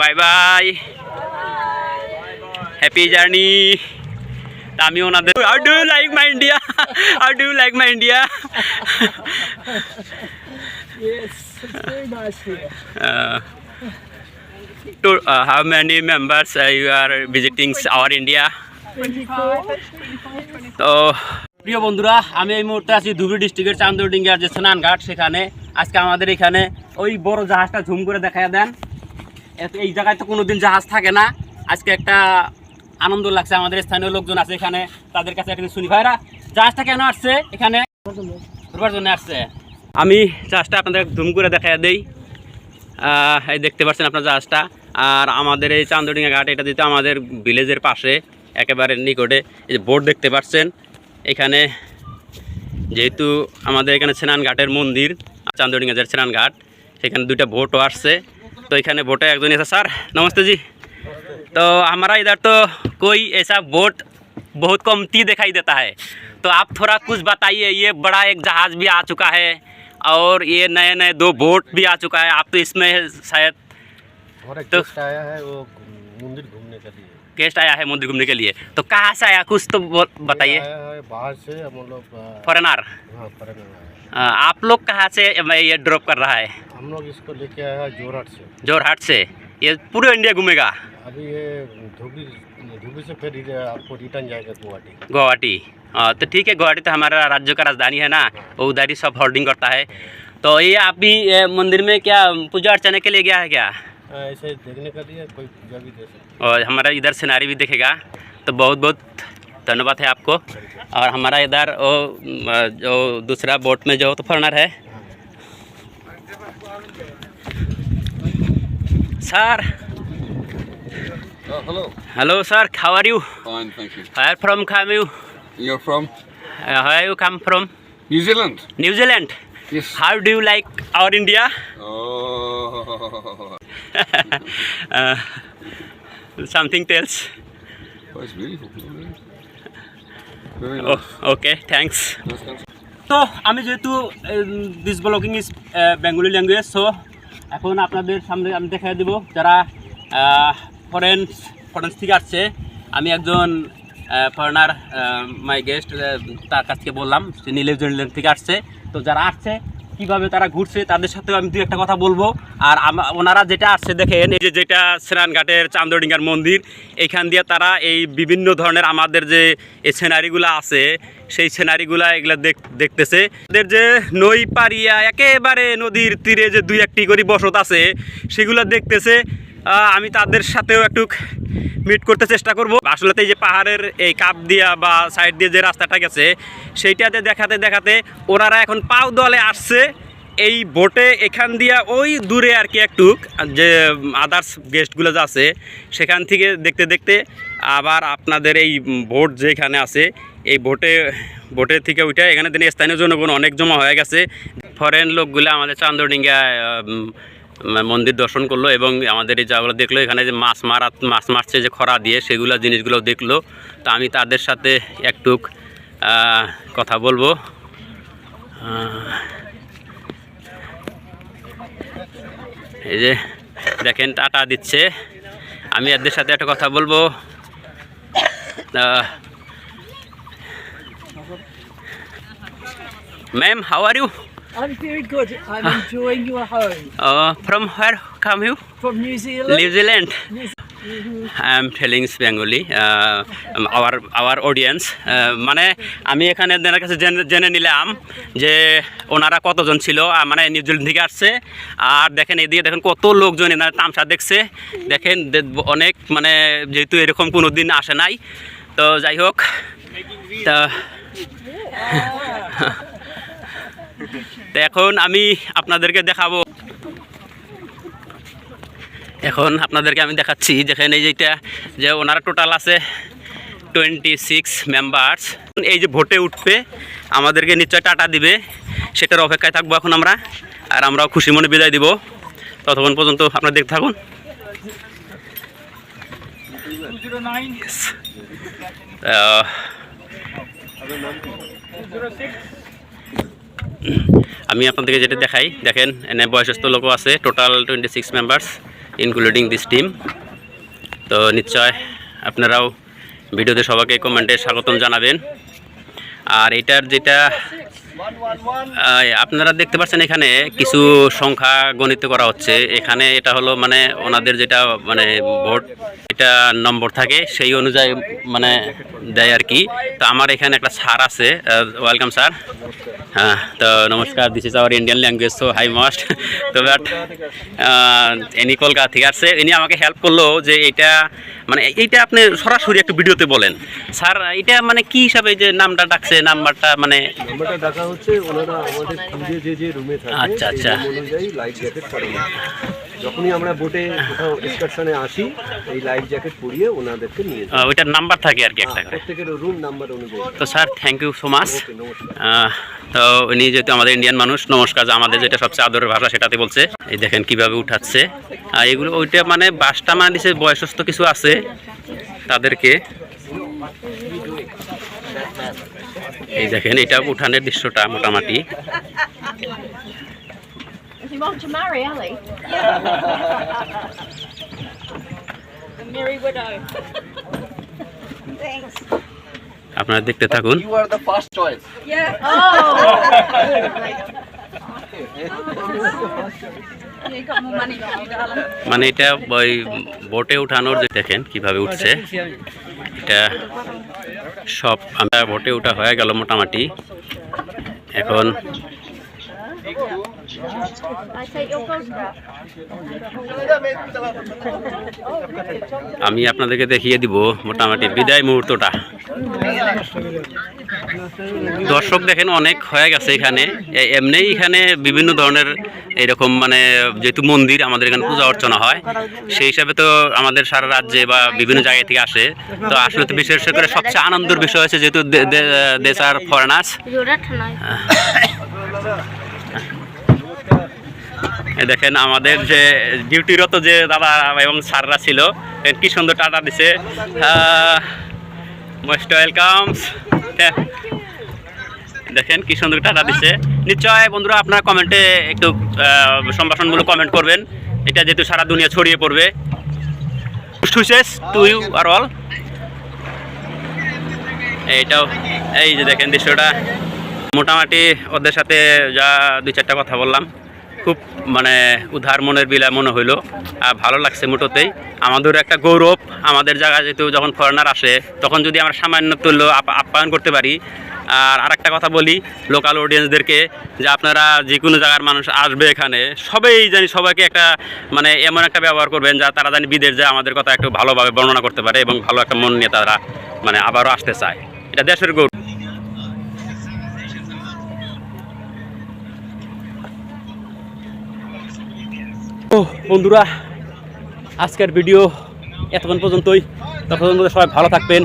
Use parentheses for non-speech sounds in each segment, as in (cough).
Bye bye happy journey আমি ওনাদের how do you like my India how do you like my India to uh, how many members uh, you are visiting our India? তো প্রিয় বন্ধুরা আমি এই মুহূর্তে আছি ধুবড়ি ডিস্ট্রিক্টের চান্দরডিঙ্গার যে স্নানঘাট সেখানে আজকে আমাদের এখানে ওই বড় জাহাজটা ঝুম করে দেখা দেন। এই জায়গায় তো কোনোদিন জাহাজ থাকে না। আজকে একটা আনন্দ লাগছে, আমাদের স্থানীয় লোকজন আছে এখানে, তাদের কাছে একটা শুনি। ভাইরা, জাহাজটা কেন আসছে এখানে? ঘুরবার জন্য আসছে। আমি জাহাজটা আপনাদের ধুম করে দেখা দেই। এই দেখতে পাচ্ছেন আপনার জাহাজটা। আর আমাদের এই চান্দডিঙ্গা ঘাট, এটা দিতে আমাদের ভিলেজের পাশে, একেবারে নিকটে, এই যে বোর্ড দেখতে পাচ্ছেন। এখানে যেহেতু আমাদের এখানে স্নান ঘাটের মন্দির চান্দডিঙ্গা যে স্নান ঘাট, সেখানে দুইটা ভোটও আসছে। तो ये बोटे एक ऐसा सर नमस्ते जी तो हमारा इधर तो कोई ऐसा बोट बहुत कमती दिखाई देता है तो आप थोड़ा कुछ बताइए ये बड़ा एक जहाज़ भी आ चुका है और ये नए नए दो बोट भी आ चुका है आप तो इसमें शायद तो आया है वो मंदिर घूमने के लिए गेस्ट आया है मंदिर घूमने के लिए तो कहाँ से आया कुछ तो बताइए बाहर से हम लोग फॉरेनर आप लोग कहाँ से ये ड्रॉप कर रहा है हम लोग इसको लेके आया है जोरहाट से। जोरहाट से। ये पूरे इंडिया घूमेगा? अभी ये धुबी धुबी से फिर आपको रिटर्न जाएगा गुवाहाटी। गुवाहाटी। हाँ, तो ठीक है गुवाहाटी तो हमारा राज्य का राजधानी है ना? वो उधर ही सब होल्डिंग करता है। तो ये आप भी मंदिर में क्या पूजा अर्चना के लिए गया है क्या? ऐसे देखने का लिए कोई पूजा भी दे सकते और हमारा इधर सिनारी भी देखेगा। तो बहुत बहुत धन्यवाद है आपको। और हमारा इधर वो जो दूसरा बोट में जो तो फॉरनर है Sir, oh, hello. Hello, sir. How are you? Fine, thank you. Where from come you? You're from? Uh, where you come from? New Zealand. New Zealand. Yes. How do you like our India? Oh. (laughs) uh, something else. Oh, it's beautiful. Oh, okay. Thanks. So, I'm So, আমি যেহেতু um, This blogging is uh, Bengali language, so. এখন আপনাদের সামনে আমি দেখা দেবো যারা ফরেন্স ফরেন্স থেকে আসছে। আমি একজন ফরেনার মাই গেস্ট তার কাছ থেকে বললাম নিউজিল্যান্ড থেকে আসছে। তো যারা আসছে কীভাবে তারা ঘুরছে, তাদের সাথেও আমি দু একটা কথা বলব। আর ওনারা যেটা আসছে দেখেন, এই যে যেটা স্নানঘাটের চান্দডিঙ্গার মন্দির, এখান দিয়ে তারা এই বিভিন্ন ধরনের আমাদের যে এই সিনারিগুলো আছে, সেই সেনারিগুলো এগুলো দেখ- দেখতেছে। ওদের যে নই পাড়িয়া একেবারে নদীর তীরে যে দুই একটি করে বসত আছে, সেগুলো দেখতেছে। আমি তাদের সাথেও একটু মিট করতে চেষ্টা করব। আসলেতে এই যে পাহাড়ের এই কাপ দিয়া বা সাইড দিয়ে যে রাস্তাটা গেছে সেইটাতে দেখাতে দেখাতে ওনারা এখন পাও দলে আসছে। এই বোটে এখান দিয়া ওই দূরে আর কি একটু যে আদার্স গেস্টগুলো যে আছে সেখান থেকে দেখতে দেখতে আবার আপনাদের এই বোট যেখানে আছে এই বোটে বোটের থেকে উঠে এখানে দিনে স্থানীয় জনগণ অনেক জমা হয়ে গেছে। ফরেন লোকগুলো আমাদের চান্দডিঙ্গায় উম, মন্দির দর্শন করল এবং আমাদের এই যাগুলো দেখল, এখানে যে মাছ মারা, মাছ মারছে যে খরা দিয়ে, সেগুলো জিনিসগুলো দেখল। তো আমি তাদের সাথে একটু কথা বলব। এই যে দেখেন, টাটা দিচ্ছে। আমি এদের সাথে একটা কথা বলব। Ma'am how are you I'm very good. I'm enjoying your home. From where come you From New Zealand. New Zealand New- I am telling Bengali our our audience মানে আমি এখানে ওনার কাছে জেনে নিলাম যে ওনারা কতজন ছিল মানে নিউজিল্যান্ড থেকে আসছে। আর দেখেন এদিকে দেখেন কত লোকজন এনারা তামসা দেখছে। দেখেন অনেক মানে যেহেতু এরকম কোনো দিন আসে নাই। তো যাই হোক তা (laughs) এখন আমি আপনাদেরকে দেখাবো। এখন আপনাদেরকে আমি দেখাচ্ছি দেখেন এই যেটা, যে ওনারা টোটাল আছে টোয়েন্টি সিক্স মেম্বার্স এই যে ভোটে উঠবে, আমাদেরকে নিশ্চয় টাটা দিবে। সেটার অপেক্ষায় থাকব এখন আমরা, আর আমরাও খুশি মনে বিদায় দিব। ততক্ষণ পর্যন্ত আপনারা দেখতে থাকুন. আমি আপনাদেরকে যেটা দেখাই, দেখেন, এনে বয়সস্থ লোকও আছে total twenty six members including this team তো নিশ্চয় আপনারাও ভিডিওতে সবাইকে কমেন্টে স্বাগতম জানাবেন। আর এটার যেটা আপনারা দেখতে পাচ্ছেন এখানে কিছু সংখ্যা গণিত করা হচ্ছে। এখানে এটা হলো মানে ওনাদের যেটা মানে ভোট এটা নম্বর থাকে সেই অনুযায়ী মানে দেয় আর কি। তো আমার এখানে একটা স্যার আছে ওয়েলকাম স্যার। হ্যাঁ তো নমস্কার this is our Indian language so high must তো বাট ইনি কলকাতা থেকে আসছে ইনি আমাকে হেল্প করল যে এটা মানে এইটা আপনি সরাসরি একটু ভিডিওতে বলেন। স্যার এটা মানে কি হিসাবে যে নামটা ডাকছে নাম্বারটা মানে? নাম্বারটা ডাকা হচ্ছে ওনারা আমাদের যে যে রুমে থাকে আচ্ছা, আচ্ছা। জ্যাকেট যখনই আমরা বোটে কোথাও এক্সকারশনে আসি এই লাইফ জ্যাকেট পরিয়ে ওনাদেরকে নিয়ে যাই। ওইটার নাম্বার থাকে আর কি একটা প্রত্যেকের রুম নাম্বার অনুযায়ী। তো sir thank you so much তো উনি যেহেতু আমাদের ইন্ডিয়ান মানুষ নমস্কার যে আমাদের যেটা সবচেয়ে আদরের ভাষা সেটাতে বলছে। এই দেখেন কীভাবে উঠাচ্ছে। আর এগুলো ওইটা মানে বাসটা মানে দিছে বয়সস্থ কিছু আছে তাদেরকে। এই দেখেন এটা উঠানের দৃশ্যটা মোটামুটি। Want to marry Ali? A merry widow. Thanks. আপনারা দেখতে থাকুন the. Oh. মানে এটা ওই বোটে উঠানোর যে দেখেন কীভাবে উঠছে এটা সব আমরা বোটে উঠা হয়ে গেল মোটামুটি এখন আমি আপনাদেরকে দেখিয়ে দিব মোটামুটি বিদায় মুহূর্তটা। দর্শক দেখেন অনেক হয়ে গেছে এখানে। এমনিই এখানে বিভিন্ন ধরনের এরকম মানে যেহেতু মন্দির আমাদের এখানে পূজা অর্চনা হয় সেই হিসাবে তো আমাদের সারা রাজ্যে বা বিভিন্ন জায়গা থেকে আসে। তো আসলে তো বিশেষ করে সবচেয়ে আনন্দের বিষয় হচ্ছে যেহেতু দেশ আর ফরেনার্স (laughs) দেখেন আমাদের যে ডিউটিরত যে দাদা এবং স্যাররা ছিল কি সুন্দর টাটা দিছে। মোস্ট ওয়েলকামস দেখেন কি সুন্দর টাটা দিছে। নিশ্চয় বন্ধুরা আপনারা কমেন্টে একটু সম্ভাষণগুলো কমেন্ট করবেন। এটা যেহেতু সারা দুনিয়া ছড়িয়ে পড়বে। টু ইউ আর অল এইটাও, এই যে দেখেন দৃশ্যটা। মোটামুটি ওদের সাথে যা দুই চারটা কথা বললাম। খুব মানে উধার মনের বিলা মনে হইল। আর ভালো লাগছে মোটোতেই আমাদের একটা গৌরব। আমাদের জায়গা যেহেতু যখন ফরেনার আসে, তখন যদি আমরা সামান্য তুল্য আপ- আপ্যায়ন করতে পারি, আর আরেকটা কথা বলি লোকাল অডিয়েন্সদেরকে যে আপনারা যে কোনো জায়গার মানুষ আসবে এখানে, সবাই জানি সবাইকে একটা মানে এমন একটা ব্যবহার করবেন যা তারা জানি বিদেশ যায় আমাদের কথা একটু ভালোভাবে বর্ণনা করতে পারে এবং ভালো একটা মন নিয়ে তারা মানে আবারও আসতে চায়। এটা দেশের গৌরব ও বন্ধুরা আজকের ভিডিও এতক্ষণ পর্যন্তই। ততক্ষণ পর্যন্ত সবাই ভালো থাকবেন।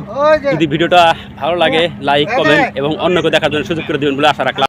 যদি ভিডিওটা ভালো লাগে লাইক কমেন্ট এবং অন্যকে দেখার জন্য সুযোগ করে দেবেন বলে আশা রাখলাম।